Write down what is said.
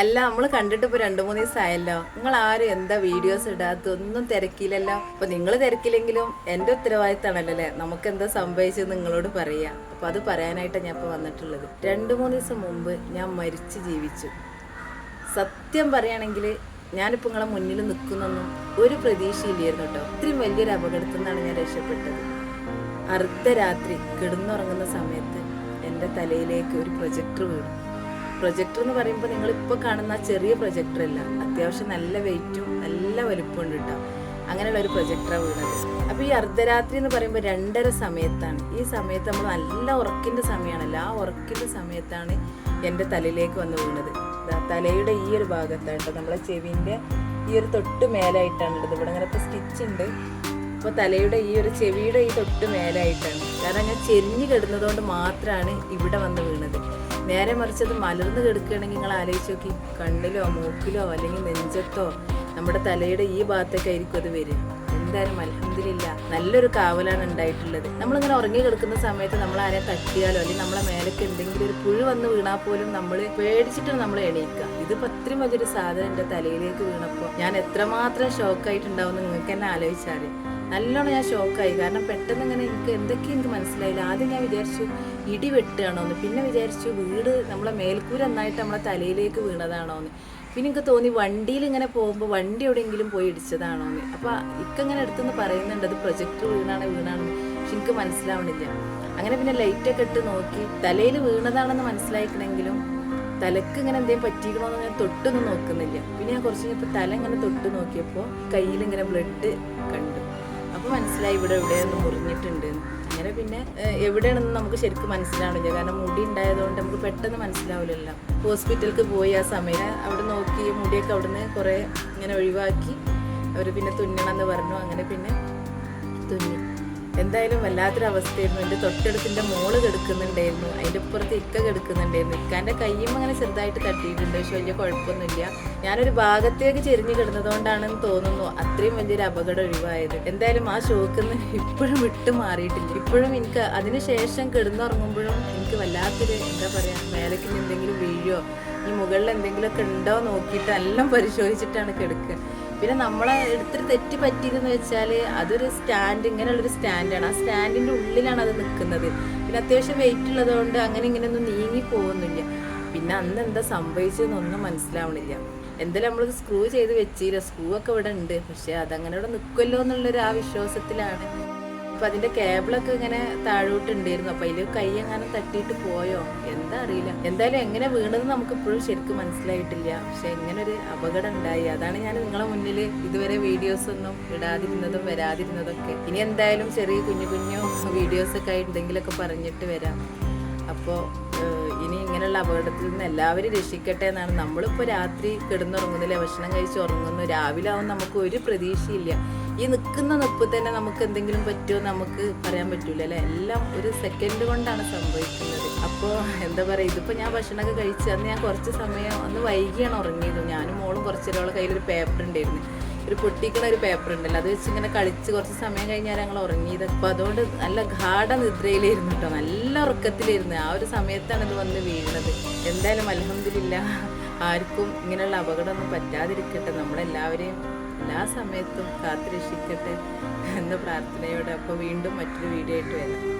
അല്ല നമ്മൾ കണ്ടിട്ട് ഇപ്പൊ രണ്ടു മൂന്ന് ദിവസമായല്ലോ നിങ്ങൾ ആരും എന്താ വീഡിയോസ് ഇടാത്ത ഒന്നും തിരക്കിയില്ലല്ലോ. അപ്പൊ നിങ്ങൾ തിരക്കില്ലെങ്കിലും എന്റെ ഉത്തരവാദിത്തമാണല്ലോ അല്ലേ നമുക്ക് എന്താ സംഭവിച്ചത് നിങ്ങളോട് പറയാ. അപ്പൊ അത് പറയാനായിട്ടാണ് ഞാൻ ഇപ്പൊ വന്നിട്ടുള്ളത്. രണ്ടു മൂന്ന് ദിവസം മുമ്പ് ഞാൻ മരിച്ചു ജീവിച്ചു. സത്യം പറയുകയാണെങ്കിൽ ഞാനിപ്പോൾ നിങ്ങളെ മുന്നിൽ നിൽക്കുന്നൊന്നും ഒരു പ്രതീക്ഷയില്ലായിരുന്നു കേട്ടോ. ഇത്രയും വലിയൊരു അപകടത്തിൽ നിന്നാണ് ഞാൻ രക്ഷപ്പെട്ടത്. അർദ്ധരാത്രി കിടന്നുറങ്ങുന്ന സമയത്ത് എന്റെ തലയിലേക്ക് ഒരു പ്രൊജക്ടർ വീണു. പ്രൊജക്ടർ എന്ന് പറയുമ്പോൾ നിങ്ങൾ ഇപ്പോൾ കാണുന്ന ചെറിയ പ്രൊജക്ടർ അല്ല. അത്യാവശ്യം നല്ല വെയിറ്റും നല്ല വലുപ്പമുണ്ട് കേട്ടോ അങ്ങനെയുള്ള ഒരു പ്രൊജക്ടറാണ് വീണത് അപ്പോൾ ഈ അർദ്ധരാത്രി എന്ന് പറയുമ്പോൾ രണ്ടര സമയത്താണ്. ഈ സമയത്ത് നമ്മൾ നല്ല ഉറക്കിന്റെ സമയമാണല്ലോ ആ ഉറക്കിന്റെ സമയത്താണ് എന്റെ തലയിലേക്ക് വന്ന് വീണത്. തലയുടെ ഈ ഒരു ഭാഗത്താണ് കേട്ടോ നമ്മളെ ചെവിന്റെ ഈ ഒരു തൊട്ട് മേലായിട്ടാണ് ഉള്ളത്. ഇവിടെ അങ്ങനെ ഇപ്പോൾ സ്റ്റിച്ച് ഉണ്ട്. അപ്പോൾ തലയുടെ ഈ ഒരു ചെവിയുടെ ഈ തൊട്ട് മേലായിട്ടാണ്. കാരണം ഞാൻ ചെരിഞ്ഞ് കിടന്നതുകൊണ്ട് മാത്രമാണ് ഇവിടെ വന്ന് വീണത്. നേരെ മറിച്ചത് മലർന്ന് കിടക്കുകയാണെങ്കിൽ നിങ്ങൾ ആലോചിച്ച് നോക്കി കണ്ണിലോ മൂക്കിലോ അല്ലെങ്കിൽ നെഞ്ചത്തോ നമ്മുടെ തലയുടെ ഈ ഭാഗത്തേക്കായിരിക്കും അത് വരിക. എന്തായാലും അലഹമില്ല നല്ലൊരു കാവലാണ് ഉണ്ടായിട്ടുള്ളത്. നമ്മളിങ്ങനെ ഉറങ്ങി കിടക്കുന്ന സമയത്ത് നമ്മൾ ആരെ തട്ടിയാലോ അല്ലെങ്കിൽ നമ്മളെ മേലേക്ക് എന്തെങ്കിലും ഒരു പുഴു വന്ന് വീണാൽ പോലും നമ്മൾ പേടിച്ചിട്ടാണ് നമ്മൾ എണീക്കുക. ഇതിപ്പോൾ അത്രയും വലിയൊരു സാധനം എന്റെ തലയിലേക്ക് വീണപ്പോൾ ഞാൻ എത്രമാത്രം ഷോക്കായിട്ടുണ്ടാവും നിങ്ങൾക്ക് തന്നെ ആലോചിച്ചാൽ നല്ലോണം ഞാൻ ഷോക്കായി. കാരണം പെട്ടെന്ന് ഇങ്ങനെ എനിക്ക് എന്തൊക്കെ എനിക്ക് മനസ്സിലായില്ല. ആദ്യം ഞാൻ വിചാരിച്ചു ഇടി വെട്ടുകയാണോ എന്ന് പിന്നെ വിചാരിച്ചു വീട് നമ്മളെ മേൽക്കൂര നന്നായിട്ട് നമ്മളെ തലയിലേക്ക് വീണതാണോ എന്ന് പിന്നെ എനിക്ക് തോന്നി വണ്ടിയിൽ ഇങ്ങനെ പോകുമ്പോൾ വണ്ടി എവിടെയെങ്കിലും പോയി ഇടിച്ചതാണോ എന്ന് അപ്പോൾ ഇക്കങ്ങനെ അടുത്തുനിന്ന് പറയുന്നുണ്ട് അത് പ്രൊജക്ട് വീണാണ് വീണാണെന്ന്. പക്ഷെ എനിക്ക് മനസ്സിലാവണില്ല. അങ്ങനെ പിന്നെ ലൈറ്റൊക്കെ ഇട്ട് നോക്കി. തലയിൽ വീണതാണെന്ന് മനസ്സിലായിക്കണമെങ്കിലും തലക്ക് ഇങ്ങനെ എന്തെങ്കിലും പറ്റിക്കണമെന്ന് ഞാൻ തൊട്ടൊന്നും നോക്കുന്നില്ല. പിന്നെ ഞാൻ കുറച്ച് കഴിഞ്ഞപ്പോൾ തല ഇങ്ങനെ തൊട്ട് നോക്കിയപ്പോൾ കയ്യിൽ ഇങ്ങനെ ബ്ലഡ് കണ്ടു. അപ്പോൾ മനസ്സിലായി ഇവിടെ എവിടെയൊന്ന് മുറിഞ്ഞിട്ടുണ്ട്. അങ്ങനെ പിന്നെ എവിടെയാണെന്ന് നമുക്ക് ശരിക്കും മനസ്സിലാവണില്ല. കാരണം മുടി ഉണ്ടായതുകൊണ്ട് നമുക്ക് പെട്ടെന്ന് മനസ്സിലാവില്ലല്ലോ. ഹോസ്പിറ്റലിലേക്ക് പോയി ആ സമയം അവിടെ നോക്കി മുടിയൊക്കെ അവിടുന്ന് കുറേ ഇങ്ങനെ ഒഴിവാക്കി. അവർ പിന്നെ തുന്നണമെന്ന് പറഞ്ഞു. അങ്ങനെ പിന്നെ തുന്നി എന്തായാലും വല്ലാത്തൊരു അവസ്ഥയായിരുന്നു. എന്റെ തൊട്ടടുത്തിന്റെ മോൾ കെടുക്കുന്നുണ്ടായിരുന്നു. അതിന്റെ പുറത്ത് ഇക്ക കെടുക്കുന്നുണ്ടായിരുന്നു. ഇക്കാന്റെ കയ്യും അങ്ങനെ ചെറുതായിട്ട് തട്ടിയിട്ടുണ്ട്. പക്ഷെ വലിയ കുഴപ്പമൊന്നുമില്ല. ഞാനൊരു ഭാഗത്തേക്ക് ചെരിഞ്ഞ് കിടന്നതുകൊണ്ടാണെന്ന് തോന്നുന്നു അത്രയും വലിയൊരു അപകടം ഒഴിവായത്. എന്തായാലും ആ ഷോക്ക് നിന്ന് ഇപ്പോഴും വിട്ടു മാറിയിട്ടില്ല. ഇപ്പോഴും എനിക്ക് അതിനുശേഷം കിടന്നുറങ്ങുമ്പോഴും എനിക്ക് വല്ലാത്തൊരു എന്താ പറയുക മേലേക്ക് എന്തെങ്കിലും വീഴോ ഈ മുകളിൽ എന്തെങ്കിലുമൊക്കെ ഉണ്ടോ നോക്കിയിട്ട് എല്ലാം പരിശോധിച്ചിട്ടാണ് കിടക്കുക. പിന്നെ നമ്മളെ എടുത്തൊരു തെറ്റ് പറ്റിയതെന്ന് വെച്ചാൽ അതൊരു സ്റ്റാൻഡ് ഇങ്ങനെയുള്ളൊരു സ്റ്റാൻഡാണ് ആ സ്റ്റാൻഡിന്റെ ഉള്ളിലാണ് അത് നിൽക്കുന്നത് പിന്നെ അത്യാവശ്യം വെയിറ്റ് ഉള്ളതുകൊണ്ട് അങ്ങനെ ഇങ്ങനെയൊന്നും നീങ്ങി പോകുന്നില്ല. പിന്നെ അന്ന് എന്താ സംഭവിച്ചതെന്നൊന്നും മനസ്സിലാവണില്ല. എന്തായാലും നമ്മൾ സ്ക്രൂ ചെയ്ത് വെച്ചില്ല. സ്ക്രൂ ഒക്കെ ഇവിടെ ഉണ്ട്. പക്ഷേ അതങ്ങനെ ഇവിടെ നിൽക്കുമല്ലോ എന്നുള്ളൊരു ആ വിശ്വാസത്തിലാണ്. അപ്പൊ അതിന്റെ കേബിളൊക്കെ ഇങ്ങനെ താഴോട്ടുണ്ടായിരുന്നു. അപ്പൊ അതിൽ കൈ എങ്ങാനും തട്ടിയിട്ട് പോയോ? എന്താ അറിയില്ല. എന്തായാലും എങ്ങനെ വീണത് നമുക്ക് ഇപ്പോഴും ശരിക്കും മനസ്സിലായിട്ടില്ല. പക്ഷെ എങ്ങനെ ഒരു അപകടം ഉണ്ടായി അതാണ് ഞാൻ നിങ്ങളെ മുന്നിൽ ഇതുവരെ വീഡിയോസ് ഒന്നും ഇടാതിരുന്നതും വരാതിരുന്നതൊക്കെ. ഇനി എന്തായാലും ചെറിയ കുഞ്ഞു കുഞ്ഞു വീഡിയോസ് ഒക്കെ ആയി എന്തെങ്കിലുമൊക്കെ പറഞ്ഞിട്ട് വരാം. അപ്പോൾ ഇനി ഇങ്ങനെയുള്ള അപകടത്തിൽ നിന്ന് എല്ലാവരും രക്ഷിക്കട്ടെ എന്നാണ്. നമ്മളിപ്പോൾ രാത്രി കിടന്നുറങ്ങുന്നില്ല? ഭക്ഷണം കഴിച്ച് ഉറങ്ങുന്നു. രാവിലെ ആവും നമുക്ക് ഒരു പ്രതീക്ഷയില്ല. ഈ നിൽക്കുന്ന നിപ്പ് തന്നെ നമുക്ക് എന്തെങ്കിലും പറ്റുമോ നമുക്ക് പറയാൻ പറ്റൂല അല്ലേ? എല്ലാം ഒരു സെക്കൻഡ് കൊണ്ടാണ് സംഭവിക്കുന്നത്. അപ്പോൾ എന്താ പറയുക ഇതിപ്പോൾ ഞാൻ ഭക്ഷണമൊക്കെ കഴിച്ച് അന്ന് ഞാൻ കുറച്ച് സമയം അന്ന് വൈകിയാണ് ഉറങ്ങിയത്. ഞാനും മോളും കുറച്ച് ഒരാളെ കയ്യിലൊരു പേപ്പർ ഉണ്ടായിരുന്നു. ഒരു പൊട്ടിക്കുന്ന ഒരു പേപ്പർ ഉണ്ടല്ലോ അത് വെച്ച് ഇങ്ങനെ കളിച്ച് കുറച്ച് സമയം കഴിഞ്ഞാൽ ഞങ്ങൾ ഉറങ്ങിയത് അപ്പോൾ അതുകൊണ്ട് നല്ല ഗാഠ നിദ്രയിലിരുന്നു കേട്ടോ നല്ല ഉറക്കത്തിലായിരുന്നു. ആ ഒരു സമയത്താണ് ഇത് വന്ന് വീഴുന്നത് എന്തായാലും അലഹമില്ല ആർക്കും ഇങ്ങനെയുള്ള അപകടമൊന്നും പറ്റാതിരിക്കട്ടെ. നമ്മളെല്ലാവരെയും എല്ലാ സമയത്തും കാത്തുരക്ഷിക്കട്ടെ എന്ന പ്രാർത്ഥനയോടെ അപ്പോൾ വീണ്ടും മറ്റൊരു വീഡിയോ ആയിട്ട് വരാം.